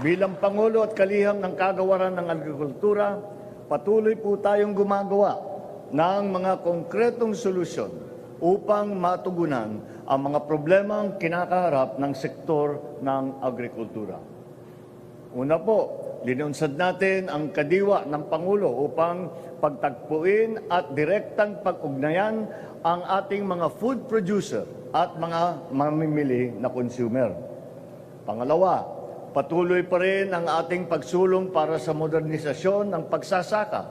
Bilang Pangulo at kaliham ng kagawaran ng agrikultura, patuloy po tayong gumagawa ng mga konkretong solusyon upang matugunan ang mga problemang kinakaharap ng sektor ng agrikultura. Una po, linunsad natin ang kadiwa ng Pangulo upang pagtagpuin at direktang pag-ugnayan ang ating mga food producer at mga mamimili na consumer. Pangalawa, patuloy pa rin ang ating pagsulong para sa modernisasyon ng pagsasaka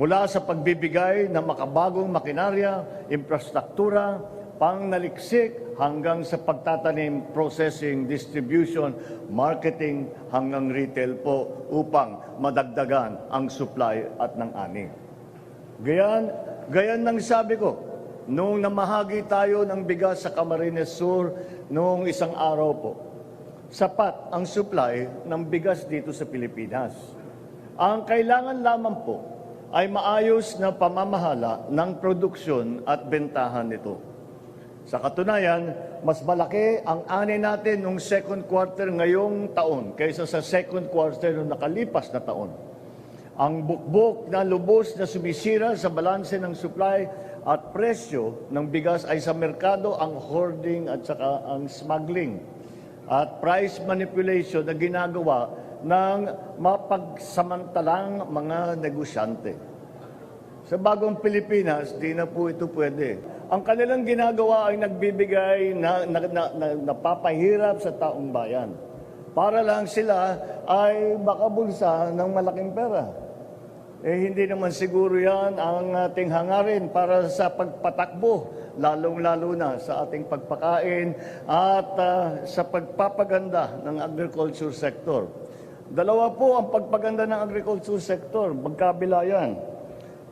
mula sa pagbibigay ng makabagong makinarya, infrastruktura, pangnaliksik hanggang sa pagtatanim, processing, distribution, marketing hanggang retail po upang madagdagan ang supply at ng ani. Gayan, gayan ng sabi ko, nung namahagi tayo ng bigas sa Camarines Sur noong isang araw po, sapat ang supply ng bigas dito sa Pilipinas. Ang kailangan lamang po ay maayos na pamamahala ng produksyon at bentahan nito. Sa katunayan, mas malaki ang ani natin nung second quarter ngayong taon kaysa sa second quarter nung nakalipas na taon. Ang bukbok na lubos na sumisira sa balanse ng supply at presyo ng bigas ay sa merkado ang hoarding at saka ang smuggling at price manipulation na ginagawa ng mapagsamantalang mga negosyante. Sa bagong Pilipinas, di na po ito pwede. Ang kanilang ginagawa ay nagbibigay na, na, na, na napapahirap sa taong bayan. Para lang sila ay makabulsa ng malaking pera. Eh hindi naman siguro yan ang ating hangarin para sa pagpatakbo, lalong-lalo na sa ating pagpakain at ah, sa pagpapaganda ng agriculture sector. Dalawa po ang pagpaganda ng agriculture sector, magkabila yan.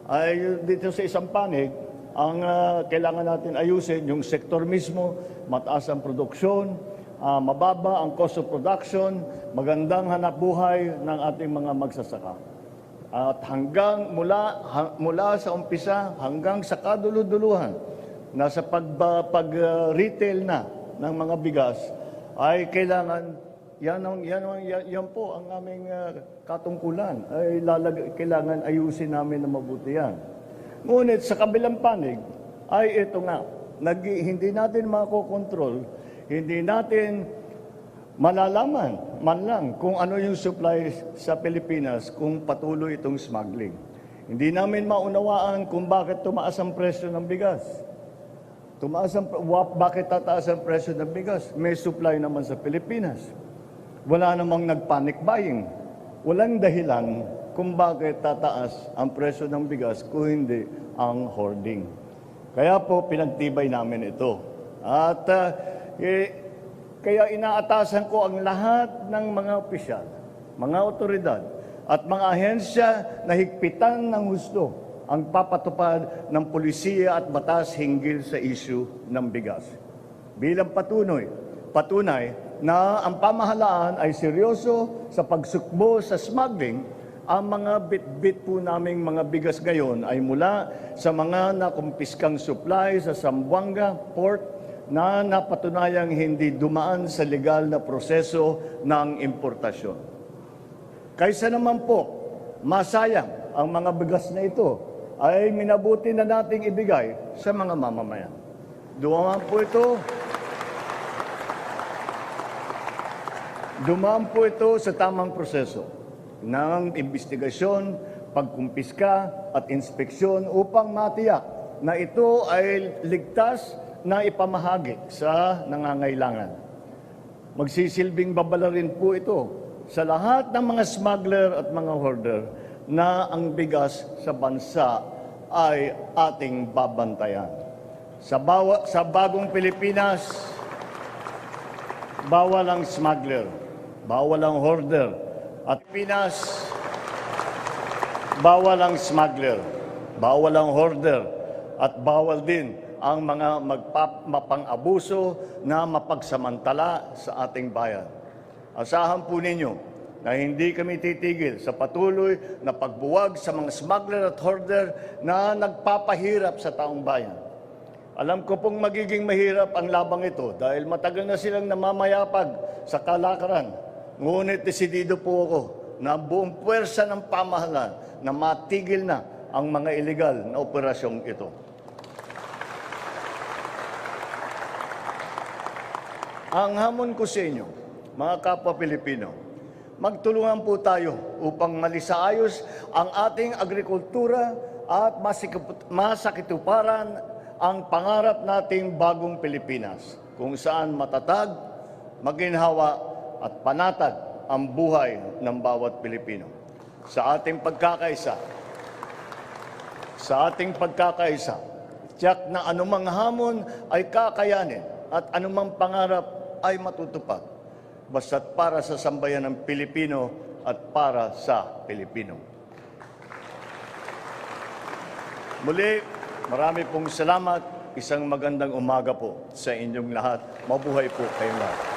Ay dito sa isang panig, ang ah, kailangan natin ayusin yung sektor mismo, mataas ang produksyon, ah, mababa ang cost of production, magandang hanap buhay ng ating mga magsasaka. At hanggang mula ha- mula sa umpisa hanggang sa kaduluduluhan na sa pag pag uh, na ng mga bigas ay kailangan yan ang yan, ang, yan po ang aming uh, katungkulan ay lalag, kailangan ayusin namin na mabuti yan. Ngunit sa kabilang panig ay ito nga nag, hindi natin makokontrol, hindi natin malalaman man lang kung ano yung supply sa Pilipinas kung patuloy itong smuggling. Hindi namin maunawaan kung bakit tumaas ang presyo ng bigas. Tumaas ang, bakit tataas ang presyo ng bigas? May supply naman sa Pilipinas. Wala namang nag-panic buying. Walang dahilan kung bakit tataas ang presyo ng bigas kung hindi ang hoarding. Kaya po pinagtibay namin ito. At ah, eh, kaya inaatasan ko ang lahat ng mga opisyal, mga otoridad, at mga ahensya na higpitan ng gusto ang papatupad ng polisiya at batas hinggil sa issue ng bigas. Bilang patunoy, patunay na ang pamahalaan ay seryoso sa pagsukbo sa smuggling, ang mga bit-bit po naming mga bigas ngayon ay mula sa mga nakumpiskang supply sa Zamboanga Port na napatunayang hindi dumaan sa legal na proseso ng importasyon. Kaysa naman po, masayang ang mga bigas na ito ay minabuti na nating ibigay sa mga mamamayan. Dumaan po ito Dumaan po ito sa tamang proseso ng investigasyon, pagkumpiska at inspeksyon upang matiyak na ito ay ligtas na ipamahagi sa nangangailangan. Magsisilbing babala rin po ito sa lahat ng mga smuggler at mga hoarder na ang bigas sa bansa ay ating babantayan. Sa, bawa, sa bagong Pilipinas, bawal ang smuggler, bawal ang hoarder, at Pinas, bawal ang smuggler, bawal ang hoarder, at bawal din ang mga mapang-abuso na mapagsamantala sa ating bayan. Asahan po ninyo na hindi kami titigil sa patuloy na pagbuwag sa mga smuggler at hoarder na nagpapahirap sa taong bayan. Alam ko pong magiging mahirap ang labang ito dahil matagal na silang namamayapag sa kalakaran Ngunit desidido po ako na buong puwersa ng pamahalaan na matigil na ang mga illegal na operasyong ito. Ang hamon ko sa inyo, mga kapwa Pilipino, magtulungan po tayo upang malisaayos ang ating agrikultura at masakituparan ang pangarap nating bagong Pilipinas, kung saan matatag, maginhawa at panatag ang buhay ng bawat Pilipino. Sa ating pagkakaisa, sa ating pagkakaisa, tiyak na anumang hamon ay kakayanin at anumang pangarap ay matutupad. Basta't para sa sambayan ng Pilipino at para sa Pilipino. Muli, marami pong salamat. Isang magandang umaga po sa inyong lahat. Mabuhay po kayong lahat.